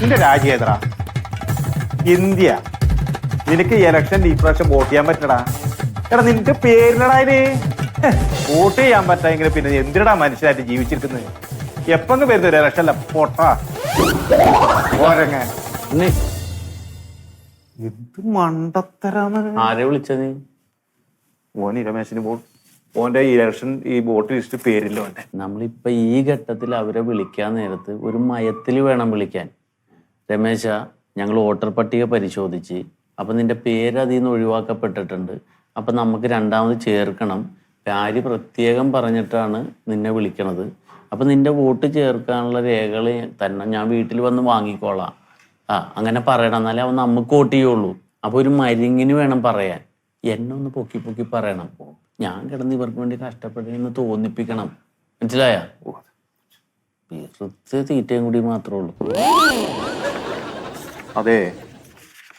നിന്റെ രാജ്യം ഏതാ ഇന്ത്യ. നിനക്ക് ഇലക്ഷൻ ഈ പ്രാവശ്യം വോട്ട് ചെയ്യാൻ പറ്റടാ എടാ നിന്റെ പേരിലടാ അതിന് ഹെ, വോട്ട് ചെയ്യാൻ പറ്റാമെങ്കിൽ പിന്നെ എന്തിനടാ മനുഷ്യരായിട്ട് ജീവിച്ചിരിക്കുന്നത്? എപ്പങ്ങ് ഒരു ഇലക്ഷൻ അല്ല പൊട്ടാ. മണ്ടത്തരാന്ന്. ആരെ വിളിച്ചത് ഓന് രമേശിന് വോട്ട് ഓന്റെ ഇലക്ഷൻ ഈ വോട്ട് ലിസ്റ്റ് പേരില്ല ഓന്റെ. നമ്മളിപ്പോ ഈ ഘട്ടത്തിൽ അവരെ വിളിക്കാൻ നേരത്ത് ഒരു മയത്തിൽ വേണം വിളിക്കാൻ. രമേശ ഞങ്ങൾ വോട്ടർ പട്ടിക പരിശോധിച്ച്. അപ്പം നിന്റെ പേര് അതിൽ നിന്ന് ഒഴിവാക്കപ്പെട്ടിട്ടുണ്ട്. അപ്പം നമുക്ക് രണ്ടാമത് ചേർക്കണം. കാര്യം പ്രത്യേകം പറഞ്ഞിട്ടാണ് നിന്നെ വിളിക്കണത്. അപ്പം നിന്റെ വോട്ട് ചേർക്കാനുള്ള രേഖകൾ തന്നെ ഞാൻ വീട്ടിൽ വന്ന് വാങ്ങിക്കോളാം. ആ അങ്ങനെ പറയണം. എന്നാലേ അവൻ നമുക്ക് വോട്ട് ചെയ്യുള്ളൂ. അപ്പോൾ ഒരു മരിങ്ങിന് വേണം പറയാൻ. എന്നെ ഒന്ന് പൊക്കി പൊക്കി പറയണം. ഞാൻ കിടന്ന് ഇവർക്ക് വേണ്ടി കഷ്ടപ്പെട്ടെന്ന് തോന്നിപ്പിക്കണം. മനസ്സിലായ? വെറുതെ തീറ്റയും കൂടി മാത്രമേ ഉള്ളൂ. അതെ.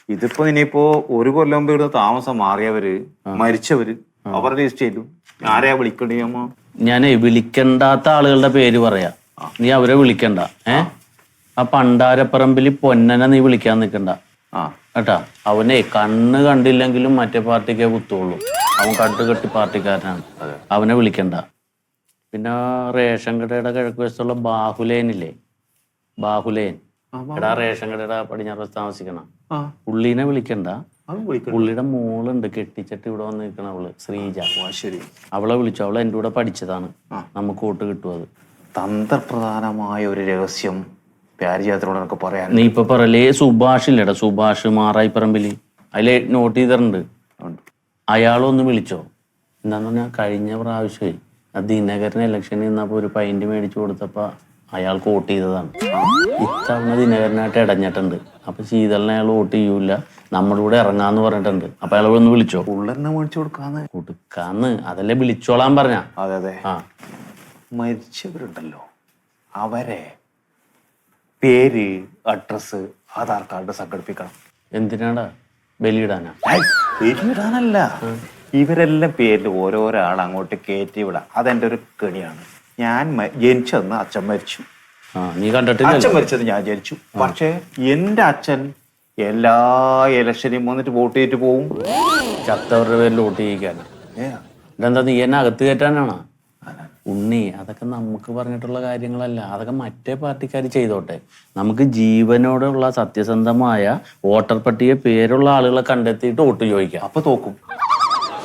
ഇതിപ്പോ ഇനിയിപ്പോ ഒരു കൊല്ലം മുമ്പ് ഇവിടുന്ന് താമസം മാറിയവര് മരിച്ചവര് അവരുടെ ലിസ്റ്റ് ചെയ്തു. ആരെയാ വിളിക്കണ്ടേ അമ്മ ഞാനേ വിളിക്കണ്ടാത്ത ആളുകളുടെ പേര് പറയാ. നീ അവരെ വിളിക്കണ്ട. ഏ? ആ. പണ്ടാരപ്പറമ്പിൽ പൊന്നനെ നീ വിളിക്കാൻ നിൽക്കണ്ട കേട്ടാ? അവനെ കണ്ണ് കണ്ടില്ലെങ്കിലും മറ്റേ പാർട്ടിക്കേ കുത്തുള്ളൂ. അവൻ കണ്ടു കെട്ടി പാർട്ടിക്കാരനാണ്. അവനെ വിളിക്കണ്ട. പിന്നെ റേഷൻ കടയുടെ കിഴക്ക് വശത്തുള്ള ബാഹുലേനില്ലേ? ബാഹുലേൻ. എടാ റേഷൻ കടയുടെ പടിഞ്ഞാറ് താമസിക്കണം. പുള്ളീനെ വിളിക്കണ്ട. പുള്ളിയുടെ മോളുണ്ട് കെട്ടിച്ചിട്ട് ഇവിടെ വന്ന് നിൽക്കണ അവൾ ശ്രീജ. ശരി. അവളെ വിളിച്ചു. അവളെ എന്റെ കൂടെ പഠിച്ചതാണ്. നമുക്ക് വോട്ട് കിട്ടും അത്. തന്ത്രപ്രധാനമായ ഒരു രഹസ്യം എനിക്ക് പറയാൻ നീ ഇപ്പൊ പറയലേ സുഭാഷ് ഇല്ലടാ സുഭാഷ് മാറായിപ്പറമ്പിൽ അതിൽ നോട്ട് ചെയ്തിട്ടുണ്ട്. അയാളൊന്ന് വിളിച്ചോ. എന്താന്ന് പറഞ്ഞാൽ കഴിഞ്ഞ പ്രാവശ്യം ദിനകരൻ ഇലക്ഷനിൽ നിന്നപ്പോ ഒരു പൈന്റ് മേടിച്ചു കൊടുത്തപ്പോ അയാൾക്ക് വോട്ട് ചെയ്തതാണ്. ഇത്തവണ ദിനകരനായിട്ട് ഇടഞ്ഞിട്ടുണ്ട്. അപ്പൊ ശീതളിനെ അയാൾ വോട്ട് ചെയ്യൂല. നമ്മുടെ കൂടെ ഇറങ്ങാന്ന് പറഞ്ഞിട്ടുണ്ട്. അപ്പൊ അയാൾ ഒന്ന് വിളിച്ചോ? ഉള്ളെന്നെ മേടിച്ചു കൊടുക്കാന്ന്. കൊടുക്കാന്ന്. അതല്ലേ വിളിച്ചോളാൻ പറഞ്ഞ? അതെ അതെ. ആ. മരിച്ചവരുണ്ടല്ലോ. അവരെ പേര് അഡ്രസ് ആധാർ കാർഡ് സംഘടിപ്പിക്കണം. എന്തിനാടാ? ബലിയിടാനാ? ബലിയിടാനല്ല. ഇവരെല്ലാം പേരിൽ ഓരോരോ ആൾ അങ്ങോട്ട് കയറ്റി വിടാം. അതെന്റെ ഒരു കെണിയാണ്. ഞാൻ ജനിച്ചെന്ന് അച്ഛൻ മരിച്ചു. നീ കണ്ടിട്ടില്ല അച്ഛൻ മരിച്ചത് ഞാൻ വിചാരിച്ചു. പക്ഷേ എന്റെ അച്ഛൻ എല്ലാ ഇലക്ഷനും വന്നിട്ട് വോട്ട് ചെയ്തിട്ട് പോവും. ചത്തവരുടെ പേരിൽ വോട്ട് ചെയ്യിക്കാനാ ഏ, ഇതെന്താ നീ എന്നെ അകത്ത് കയറ്റാനാണോ? ഉണ്ണി അതൊക്കെ നമുക്ക് പറഞ്ഞിട്ടുള്ള കാര്യങ്ങളല്ല. അതൊക്കെ മറ്റേ പാർട്ടിക്കാർ ചെയ്തോട്ടെ. നമുക്ക് ജീവനോടുള്ള സത്യസന്ധമായ വോട്ടർ പട്ടിക പേരുള്ള ആളുകളെ കണ്ടെത്തിയിട്ട് വോട്ട് ചോദിക്കാം. അപ്പൊ തോക്കും.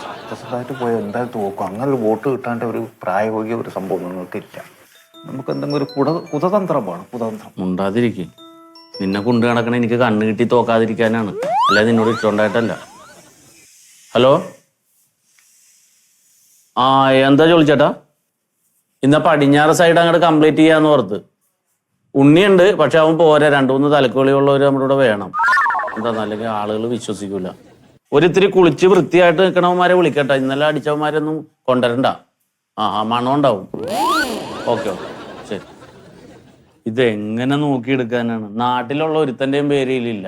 സത്യസന്ധമായിട്ട് പോയ എന്തായാലും തോക്കും. അങ്ങനെ ഒരു വോട്ട് കിട്ടാണ്ട് ഒരു പ്രായോഗിക ഒരു സംഭവം നിങ്ങൾക്കില്ല. നമുക്ക് എന്തെങ്കിലും ഒരു കുട കുതതന്ത്രം വേണം കുതന്ത്രം. ഉണ്ടാതിരിക്കും നിന്നെ കൊണ്ടു നടക്കണ എനിക്ക് കണ്ണു കിട്ടി തോക്കാതിരിക്കാനാണ്. അല്ലാതെ നിന്നോട് ഇഷ്ടമുണ്ടായിട്ടല്ല? ഹലോ? ആ എന്താ ചോദിച്ചേട്ടാ? ഇന്ന പടിഞ്ഞാറ് സൈഡ് അങ്ങോട്ട് കംപ്ലീറ്റ് ചെയ്യാന്ന് ഓർത്ത്. ഉണ്ണിയുണ്ട് പക്ഷെ അവൻ പോരാ. രണ്ടു മൂന്ന് തലക്കുകളിയുള്ളവർ നമ്മുടെ ഇവിടെ വേണം. എന്താന്ന് അല്ലെങ്കിൽ ആളുകൾ വിശ്വസിക്കൂല. ഒരിത്തിരി കുളിച്ച് വൃത്തിയായിട്ട് നിൽക്കണവന്മാരെ വിളിക്കട്ടെ. ഇന്നലെ അടിച്ചവന്മാരൊന്നും കൊണ്ടുവരണ്ട. ആ ആ മണം ഉണ്ടാവും ഓക്കെ ഓക്കെ. ശരി. ഇതെങ്ങനെ നോക്കിയെടുക്കാനാണ്? നാട്ടിലുള്ള ഒരുത്തന്റെയും പേരിലില്ല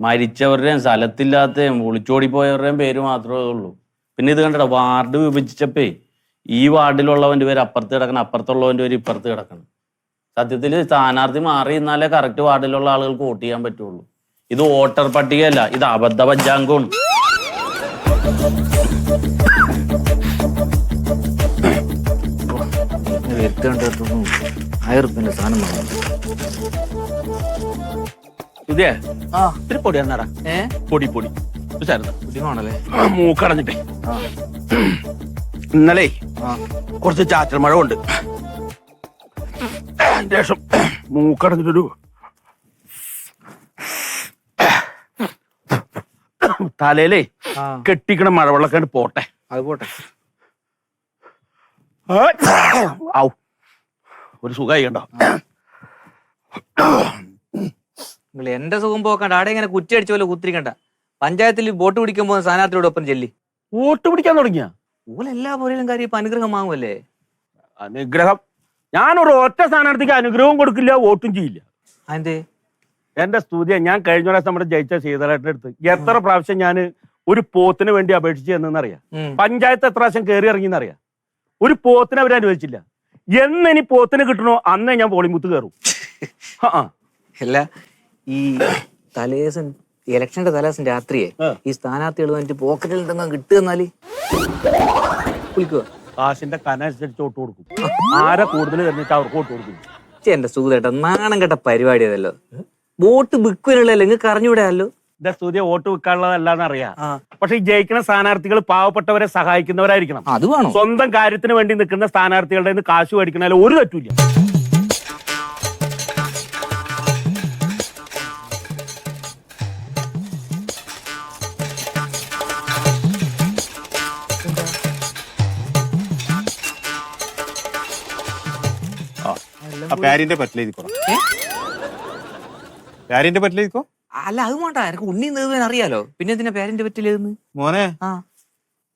മരിച്ചവരുടെയും സ്ഥലത്തില്ലാത്തയും ഒളിച്ചോടിപ്പോയവരുടെയും പേര് മാത്രമേ ഉള്ളൂ. പിന്നെ ഇത് കണ്ടടാ വാർഡ് വിഭജിച്ചപ്പേ ഈ വാർഡിലുള്ളവന്റെ പേര് അപ്പുറത്ത് കിടക്കണം അപ്പുറത്തുള്ളവന്റെ പേര് ഇപ്പുറത്ത് കിടക്കണം. സത്യത്തിൽ സ്ഥാനാർത്ഥി മാറി നിന്നാലേ കറക്റ്റ് വാർഡിലുള്ള ആളുകൾക്ക് വോട്ട് ചെയ്യാൻ പറ്റുള്ളൂ. ഇത് വോട്ടർ പട്ടികയല്ല ഇത് അബദ്ധ പഞ്ചാംഗമാണ്. ആയിരത്തിന്റെ സാധനം വാങ്ങണം ഇതേ? ആ. ഇത്തിരി പൊടി എന്നാടാ ഏ? പൊടി പൊടി. ബുദ്ധിമാണല്ലേ മൂക്കടഞ്ഞിട്ടേ. ആ. ഇന്നലെ ആ. കുറച്ച് ചാറ്റൽ മഴ ഉണ്ട് അതിന്റെ ശേഷം മൂക്കടഞ്ഞിട്ടൊരു തലയിലേ ആ. കെട്ടിക്കണ മഴവെള്ളക്കാണ്ട് പോട്ടെ. അത് പോട്ടെ. ഔ. ഒരു സുഖമായി കണ്ടോ? നിങ്ങൾ എന്റെ സുഖം പോക്കണ്ട ആടെ ഇങ്ങനെ കുറ്റി അടിച്ച പോലെ കുത്തിരിക്കണ്ട. പഞ്ചായത്തിൽ വോട്ട് പിടിക്കാൻ പോകുന്ന സ്ഥാനാർത്ഥിയോടൊപ്പം ചെല്ലി. വോട്ട് പിടിക്കാൻ തുടങ്ങിയ? ഓല എല്ലാ പോലെയും കാര്യം ഇപ്പൊ അനുഗ്രഹം വാങ്ങുമല്ലേ അനുഗ്രഹം. ഞാനൊരു ഒറ്റ സ്ഥാനാർത്ഥിക്ക് അനുഗ്രഹവും കൊടുക്കില്ല വോട്ടും ചെയ്യില്ല. അതെ എന്റെ സ്തുതിയ ഞാൻ കഴിഞ്ഞ പ്രാവശ്യം നമ്മുടെ ജയിച്ച സീതളേട്ടന്റെ അടുത്ത് എത്ര പ്രാവശ്യം ഞാൻ ഒരു പോത്തിന് വേണ്ടി അപേക്ഷിച്ചു എന്നറിയാം പഞ്ചായത്ത് എത്ര പ്രാവശ്യം കയറി ഇറങ്ങിയെന്നറിയാം? ഒരു പോത്തിനെ അവർ അനുവദിച്ചില്ല. എന്ന് ഇനി പോത്തിനെ കിട്ടണോ അന്നേ ഞാൻ പോളിംഗ് ബൂത്ത് കയറും ആ, ആ. അല്ല ഈ തലേസൻ ഇലക്ഷന്റെ തലേസൻ രാത്രിയെ ആ. ഈ സ്ഥാനാർത്ഥികൾ വന്നിട്ട് പോക്കറ്റിൽ എന്തെങ്കിലും കിട്ടുക എന്നാൽ? കാശിന്റെ കന അനുസരിച്ച് കൊടുക്കും. ആരെ കൂടുതൽ തന്നിട്ട് അവർക്ക് വോട്ട് കൊടുക്കും. എന്റെ സുഖേട്ട നാണം കെട്ട പരിപാടി അതല്ലോ. വോട്ട് ബിക്കുവിനുള്ള നിങ്ങൾക്ക് അറിഞ്ഞൂടെയല്ലോ ഇന്റെ സ്തുതിയെ വോട്ട് വെക്കാനുള്ളതല്ലാന്ന് അറിയാം. പക്ഷെ ഈ ജയിക്കുന്ന സ്ഥാനാർത്ഥികൾ പാവപ്പെട്ടവരെ സഹായിക്കുന്നവരായിരിക്കണം. അത് വേണം സ്വന്തം കാര്യത്തിന് വേണ്ടി നിൽക്കുന്ന സ്ഥാനാർത്ഥികളുടെ നിന്ന് കാശ് മേടിക്കണതിൽ ഒരു തെറ്റില്ല ആ പാരിന്റെ പറ്റിലേക്കോ പാരിന്റെ പറ്റിലേക്കോ അല്ല അത് വേണ്ട. എനിക്ക് ഉണ്ണി നേതുവാൻ അറിയാലോ. പിന്നെ എന്തിനാ പേരന്റ് പറ്റില്ലെന്ന് മോനെ ആ.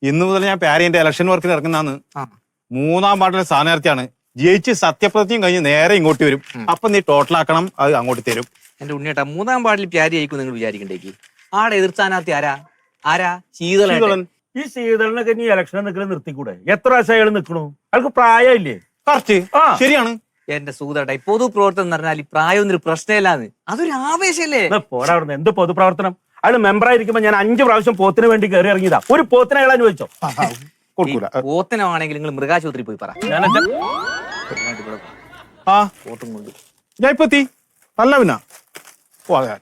ഇന്ന് മുതൽ ഞാൻ പാരിന്റെ ഇലക്ഷൻ വർക്കിൽ ഇറങ്ങുന്ന ആ. മൂന്നാം വാർഡിലെ സ്ഥാനാർത്ഥിയാണ്. ജയിച്ച് സത്യപ്രതിജ്ഞയും കഴിഞ്ഞ് നേരെ ഇങ്ങോട്ട് വരും. അപ്പൊ നീ ടോട്ടൽ ആക്കണം അത് അങ്ങോട്ട് തരും. എന്റെ ഉണ്ണിയേട്ടാ മൂന്നാം പാടിൽ പ്യാരി ആയിരിക്കും നിങ്ങൾ വിചാരിക്കണ്ടേക്ക്. ആടെ എതിർ സ്ഥാനാർത്ഥി ആരാ? ആരാ? ശീതളൻ. ഈ ശീതളിനൊക്കെ ഇനി ഇലക്ഷൻ നിൽക്കണ നിർത്തിക്കൂടെ? എത്ര പ്രാവശ്യം അയാൾ നിൽക്കണു അയാൾക്ക് പ്രായമില്ലേ? കറക്റ്റ്. ശരിയാണ്. എന്റെ ഈ പൊതുപ്രവർത്തനം എന്ന് പറഞ്ഞാൽ ഈ പ്രായം ഒന്നൊരു പ്രശ്നമില്ലാന്ന്. അതൊരു ആവേശല്ലേ? പോരാടുന്നു പോരാ അവിടുന്ന് എന്ത് പൊതുപ്രവർത്തനം? അയാൾ മെമ്പറായിരിക്കുമ്പോ ഞാൻ അഞ്ചു പ്രാവശ്യം പോത്തിന് വേണ്ടി കയറി ഇറങ്ങിയതാ. ഒരു പോത്തിനെ അയാൾ ചോദിച്ചോ കൊടുക്കൂല. പോത്തനമാണെങ്കിൽ നിങ്ങൾ മൃഗാശുപത്രി പോയി പറ. ഞാൻ എന്റെ ആ. പോത്തും കൊണ്ട്. ഞാൻ ഇപ്പൊ എത്തി. നല്ല ഓ അതെ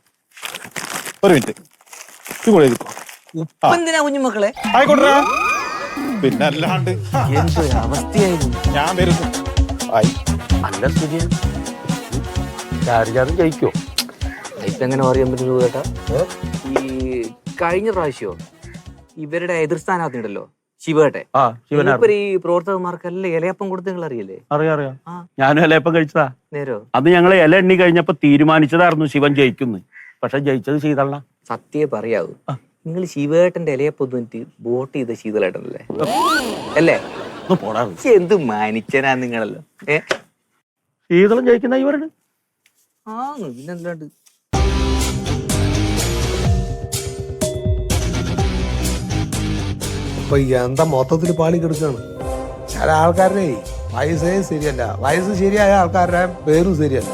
ഒരു മിനിറ്റ്. എഴുതിക്കോ. കുഞ്ഞുമക്കളെ ആയിക്കോട്ടെ പിന്നെ അല്ലാണ്ട് ആ, എന്തൊരു അവസ്ഥയായിരുന്നു. ഞാൻ വരുന്നു. ആയി. നല്ല സ്ഥിതി ചാർജാറും ജയിക്കോ ഇപ്പൊ എങ്ങനെ പറയാൻ പറ്റുന്നു കേട്ടാ? ഈ കഴിഞ്ഞ പ്രാവശ്യോ ഇവരുടെ എതിർ സ്ഥാനാർത്ഥി ശിവട്ടെ. ഈ പ്രവർത്തകന്മാർക്കെല്ലാം ഇലയപ്പം കൊടുത്ത് നിങ്ങൾ അറിയില്ലേ? അറിയാം അറിയാം. ഞാനും ഇലയപ്പം കഴിച്ചതാ. നേരോ? അത് ഞങ്ങൾ ഇല എണ്ണി കഴിഞ്ഞപ്പോ തീരുമാനിച്ചതായിരുന്നു ശിവൻ ജയിക്കുന്നു. പക്ഷെ ജയിച്ചത് ശീതള സത്യേ പറയാവൂ. നിങ്ങൾ ശിവേട്ടന്റെ ഇലയപ്പം വന്നിട്ട് വോട്ട് ചെയ്ത ശീതളേട്ടനല്ലേ? അല്ലേ? എന്ത് മാനിച്ചനാ നിങ്ങളല്ലോ? ഏ? ശീതളം ജയിക്കുന്ന ഇവരുടെ? ആ പിന്നെന്താണ്ട് അപ്പൊ എന്താ മൊത്തത്തിൽ പാളി കിടക്കാണ്? ചില ആൾക്കാരുടെ വയസ്സേ ശരിയല്ല. വയസ്സ് ശരിയായ ആൾക്കാരുടെ പേരും ശരിയല്ല.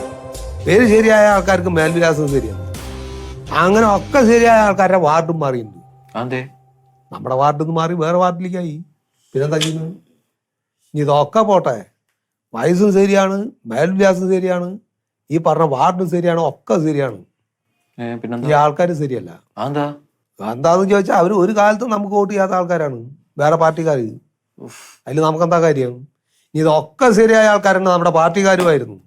പേര് ശരിയായ ആൾക്കാർക്ക് മേൽവിലാസം ശരിയല്ല. അങ്ങനെ ഒക്കെ ശരിയായ ആൾക്കാരുടെ വാർഡും മാറിയിട്ടുണ്ട്. അതെ നമ്മുടെ വാർഡിൽ നിന്ന് മാറി വേറെ വാർഡിലേക്കായി. പിന്നെന്താ ചെയ്യുന്നത്? ഇനി ഇതൊക്കെ പോട്ടെ. വയസ്സും ശരിയാണ് മേൽവ്യാസം ശരിയാണ് ഈ പറഞ്ഞ വാർഡും ശരിയാണ് ഒക്കെ ശരിയാണ്. ഈ ആൾക്കാർ ശരിയല്ല. എന്താ എന്താന്ന് ചോദിച്ചാൽ അവർ ഒരു കാലത്ത് നമുക്ക് വോട്ട് ചെയ്യാത്ത ആൾക്കാരാണ് വേറെ പാർട്ടിക്കാർ അതിൽ നമുക്കെന്താ കാര്യം? ഇനി ഇതൊക്കെ ശരിയായ ആൾക്കാരാണ് നമ്മുടെ പാർട്ടിക്കാരുമായിരുന്നു.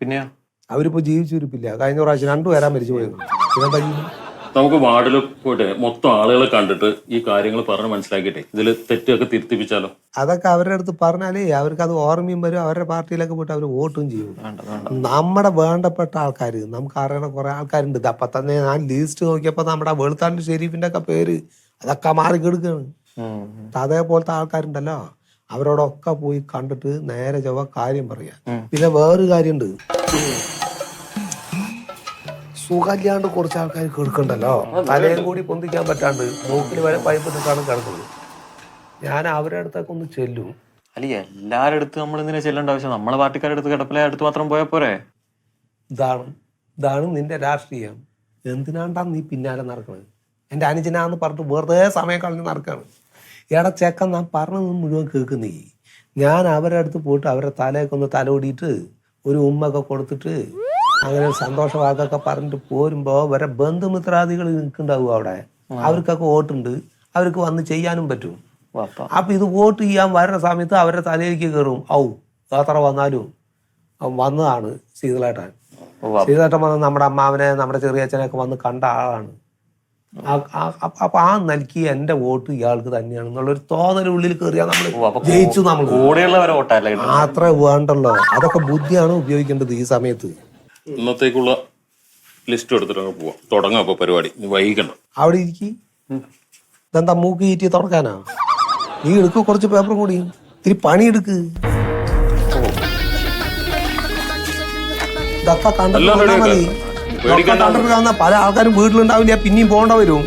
പിന്നെയോ? അവരിപ്പോ ജീവിച്ചിരിപ്പില്ല കഴിഞ്ഞ പ്രാവശ്യം രണ്ടു പേരാ മരിച്ചു പോയത് നമുക്ക് വാർഡിൽ പോയിട്ട് മൊത്തം ആളുകളെ കണ്ടിട്ട് ഈ കാര്യങ്ങൾ പറഞ്ഞ് മനസ്സിലാക്കിയിട്ടെ. ഇതിൽ തെറ്റൊക്കെ തിരുത്തിപ്പിച്ചാലോ? അതൊക്കെ അവരുടെ അടുത്ത് പറഞ്ഞാലേ അവർക്ക് അത് ഓർമ്മയും വരും. അവരുടെ പാർട്ടിയിലൊക്കെ പോയിട്ട് അവർ വോട്ടും ചെയ്യും. നമ്മുടെ വേണ്ടപ്പെട്ട ആൾക്കാർ നമുക്ക് അറിയണ കുറെ ആൾക്കാരുണ്ട്. അപ്പൊ തന്നെ ഞാൻ ലിസ്റ്റ് നോക്കിയപ്പോ നമ്മുടെ വെളുത്താണ്ട് ഷെരീഫിന്റെ ഒക്കെ പേര് അതൊക്കെ മാറി കിടക്കാണ്. അതേപോലത്തെ ആൾക്കാരുണ്ടല്ലോ. അവരോടൊക്കെ പോയി കണ്ടിട്ട് നേരെ ചൊവ്വ കാര്യം പറയാ. പിന്നെ വേറൊരു കാര്യമുണ്ട്. സുഖമില്ലാണ്ട് കുറച്ച് ആൾക്കാർ കേൾക്കണ്ടല്ലോ തലയും കൂടി പൊന്തിക്കാൻ പറ്റാണ്ട് മൂക്കിൽ വരെ പൈപ്പ് നിൽക്കാണ് കിടക്കുന്നത്. ഞാൻ അവരുടെ അടുത്തൊക്കെ ഒന്ന് ചെല്ലും. അല്ല എല്ലാരുടെ അടുത്ത് നമ്മൾ എന്തിനാ ചെല്ലേണ്ട ആവശ്യം. നമ്മളെ പാർട്ടിക്കാരുടെ അടുത്ത് കിടപ്പിലെ അടുത്ത് മാത്രം പോയാൽ പോരെ? ഇതാണ് ഇതാണ് നിന്റെ രാഷ്ട്രീയം. എന്തിനാണ്ടാ നീ പിന്നാലെ നടക്കണത്? എന്റെ അനുജനാന്ന് പറഞ്ഞിട്ട് വെറുതെ സമയം കളഞ്ഞ് നടക്കാണ്. എടാ ചെക്കൻ ഞാൻ പറഞ്ഞത് മുഴുവൻ കേൾക്കുന്നേ ഞാൻ അവരുടെ അടുത്ത് പോയിട്ട് അവരുടെ തലയൊക്കെ ഒന്ന് തലോടിയിട്ട് ഒരു ഉമ്മൊക്കെ കൊടുത്തിട്ട് അങ്ങനെ സന്തോഷ വാക്കൊക്കെ പറഞ്ഞിട്ട് പോരുമ്പോ വരെ ബന്ധുമിത്രാദികൾ നിൽക്കുന്നുണ്ടാവും അവിടെ. അവർക്കൊക്കെ വോട്ടുണ്ട്. അവർക്ക് വന്ന് ചെയ്യാനും പറ്റും. അപ്പൊ ഇത് വോട്ട് ചെയ്യാൻ വരുന്ന സമയത്ത് അവരുടെ തലയിലേക്ക് കയറും. ഔ അത്ര വന്നാലും വന്നതാണ് ശീതളേട്ടൻ. ശീതളേട്ടൻ വന്ന് നമ്മുടെ അമ്മാവനെ നമ്മുടെ ചെറിയ ചെറിയച്ഛനൊക്കെ വന്ന് കണ്ട ആളാണ്. അപ്പ- ആ നൽകിയ എന്റെ വോട്ട് ഇയാൾക്ക് തന്നെയാണ് എന്നുള്ളൊരു തോന്നൽ ഉള്ളിൽ കയറിയാൽ നമ്മൾ ജയിച്ചു നമ്മൾ അത്ര വേണ്ടല്ലോ അതൊക്കെ ബുദ്ധിയാണ് ഉപയോഗിക്കേണ്ടത് ഈ സമയത്ത്. ഇന്നത്തേക്കുള്ള ലിസ്റ്റ് എടുത്തിട്ട് അങ്ങ് പോവാം. തുടങ്ങാം അപ്പൊ പരിപാടി. നീ വൈകണ്ട അവിടെ ഇരിക്കി. ഇതെന്താ മൂക്ക് ഈറ്റി തുറക്കാനാ? നീ എടുക്ക് കുറച്ച് പേപ്പറും കൂടി. ഇത്തിരി പണിയെടുക്ക്. ഇതൊക്കെ കണ്ടിട്ട് എല്ലാം വന്നാ ready മതി. ആക്കാം. ഇതൊക്കെ പേടിക്കണ്ട. കണ്ടിട്ട് വന്നാ പല ആൾക്കാരും വീട്ടിലുണ്ടാവില്ല പിന്നെയും പോകേണ്ട വരും.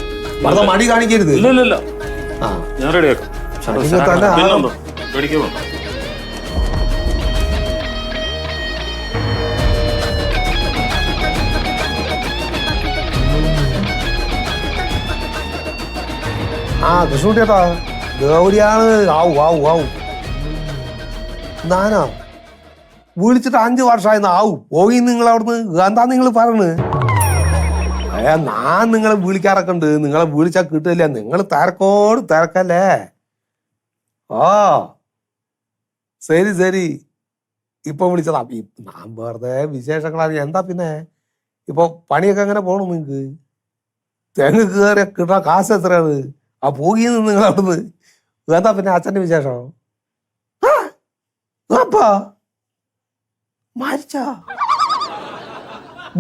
വെറുതെ മടി കാണിക്കരുത്. ഇല്ല ഇല്ല ഇല്ല. ആ. ഞാൻ റെഡിയാക്കാം ആക്കാം. തന്നെ ആ- പിന്നെന്തോ പേടിക്കാൻ വേണ്ട ആ കൃഷ്ണ ചേട്ടാ ഗൗരിയാണ് ആവു ആവു നാനാ. വിളിച്ചിട്ട് അഞ്ചു വർഷമായിരുന്നു ആവും പോയി നിങ്ങൾ അവിടുന്ന് എന്താ നിങ്ങൾ പറയണ്? ഏ ഞാൻ നിങ്ങളെ വിളിക്കാറൊക്കെ ഉണ്ട്. നിങ്ങളെ വിളിച്ചാൽ കിട്ടില്ല നിങ്ങൾ തിരക്കോട് തിരക്കല്ലേ? ഓ ശരി ശരി. ഇപ്പൊ വിളിച്ചതാ. ഞാൻ വെറുതെ വിശേഷങ്ങളാണ് എന്താ പിന്നെ? ഇപ്പൊ പണിയൊക്കെ എങ്ങനെ പോണു നിങ്ങക്ക്? തെങ്ങ് കയറിയ കിട്ടാൻ കാശ് എത്രയാണ്? ആ പോകിന്ന് നിങ്ങൾ അവിടുന്ന് എന്താ പിന്നെ അച്ഛന്റെ വിശേഷമാണോ അപ്പാ മരിച്ച?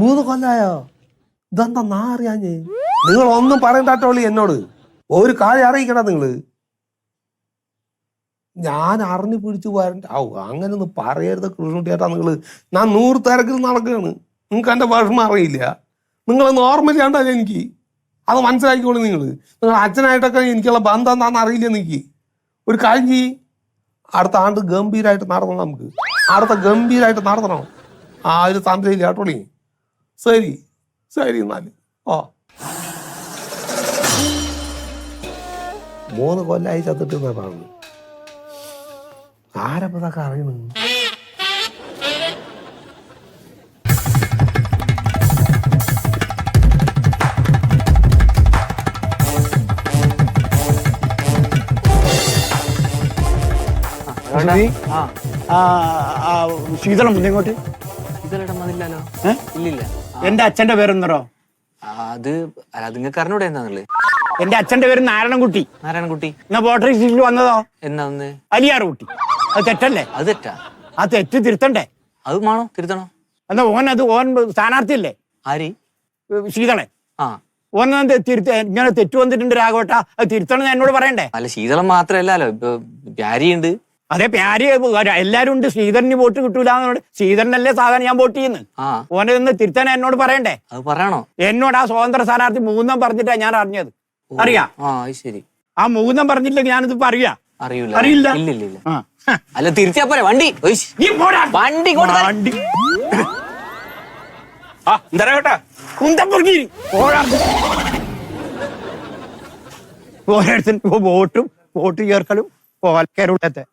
മൂന്ന് കൊല്ലായോ? ഇതെന്താ നാ അറിയാഞ്ഞേ നിങ്ങൾ ഒന്നും പറയണ്ടാട്ടോളി എന്നോട്. ഒരു കാര്യം അറിയിക്കണ നിങ്ങൾ. ഞാൻ അറിഞ്ഞു പിടിച്ചു വരണ്ട ഔ അങ്ങനെ ഒന്ന് പറയരുത് കൃഷ്ണുട്ടിയേട്ടാ നിങ്ങൾ. ഞാൻ നൂറ് തിരക്കിൽ നടക്കുകയാണ്. നിങ്ങൾക്ക് എന്റെ വിഷമം അറിയില്ല. നിങ്ങൾ നോർമലി ആണ്ടല്ലോ എനിക്ക്. അത് മനസ്സിലാക്കിക്കോളൂ നിങ്ങൾ നിങ്ങൾ അച്ഛനായിട്ടൊക്കെ എനിക്കുള്ള ബന്ധം എന്താണെന്ന് അറിയില്ല എനിക്ക് ഒരു കാര്യം ചെയ്യ്. അടുത്ത ആണ്ട് ഗംഭീരമായിട്ട് നടത്തണം നമുക്ക്. അടുത്ത ഗംഭീരമായിട്ട് നടത്തണം. ആ ഒരു തന്ത്രയില്ല കേട്ടോളി ശരി. ശരി എന്നാൽ ഓ. മൂന്ന് കൊല്ലായി ചത്തിട്ട് ആരപ്പതൊക്കെ അറിയണു ആ, ആ, ശീതളം മുന്നേ ഇങ്ങോട്ട്? വന്നില്ലല്ലോ. ഏ? ഇല്ലില്ല. എന്റെ അച്ഛന്റെ പേരെന്തോ അത് അല്ല അത് നിങ്ങൾക്ക് അറിഞ്ഞൂടെ എന്താന്നുള്ളത് എന്റെ അച്ഛന്റെ പേര് നാരായണൻകുട്ടി. നാരായണൻകുട്ടി. എന്നാ പോട്ടറി സ്റ്റേഷനിൽ വന്നതോ? എന്നാ ഒന്ന് അലിയാറുകുട്ടി അത് തെറ്റല്ലേ? അത് തെറ്റാ. ആ തെറ്റ് തിരുത്തണ്ടേ? അത് വേണോ? തിരുത്തണോ? എന്നാ ഓൻ അത് ഓൻ സ്ഥാനാർത്ഥിയല്ലേ? ആരി? ശീതളൻ. ആ. ഓൻ തിരുത്ത ഇങ്ങനെ തെറ്റ് വന്നിട്ടുണ്ട് രാഘവട്ട അത് തിരുത്തണം എന്നോട് പറയണ്ടേ? അല്ല ശീതളം മാത്രല്ലോ ഇപ്പൊ പ്യാരിയുണ്ട് അതെ പ്യാരി എല്ലാരും ഉണ്ട്. ശ്രീധരന് വോട്ട് കിട്ടൂല ശ്രീധരനല്ലേ സാധാരണ ഞാൻ വോട്ട് ചെയ്യുന്നു ഓനെ ഒന്ന് തിരുത്താൻ എന്നോട് പറയണ്ടേ? അത് പറയണോ? എന്നോട് ആ സ്വതന്ത്ര സ്ഥാനാർത്ഥി മൂന്നാം പറഞ്ഞിട്ടാ ഞാൻ അറിഞ്ഞത്. അറിയാ? ആ ശരി. ആ മൂന്നാം പറഞ്ഞില്ലെങ്കിൽ ഞാനിത് പറയാ. അറിയില്ല അറിയില്ല. ഇല്ല ഇല്ല ഇല്ല. അല്ല തിരുത്തിയാ പോരെ വണ്ടി. ഒയ്ശ്. നീ പോടാ. വണ്ടി. വണ്ടി. ആ, എന്താ കേട്ടാ കുന്തപ്പുറക്കി ഓരോരുത്തർ വോട്ടും വോട്ട് ചേർക്കലും പോൽക്കാരുടെ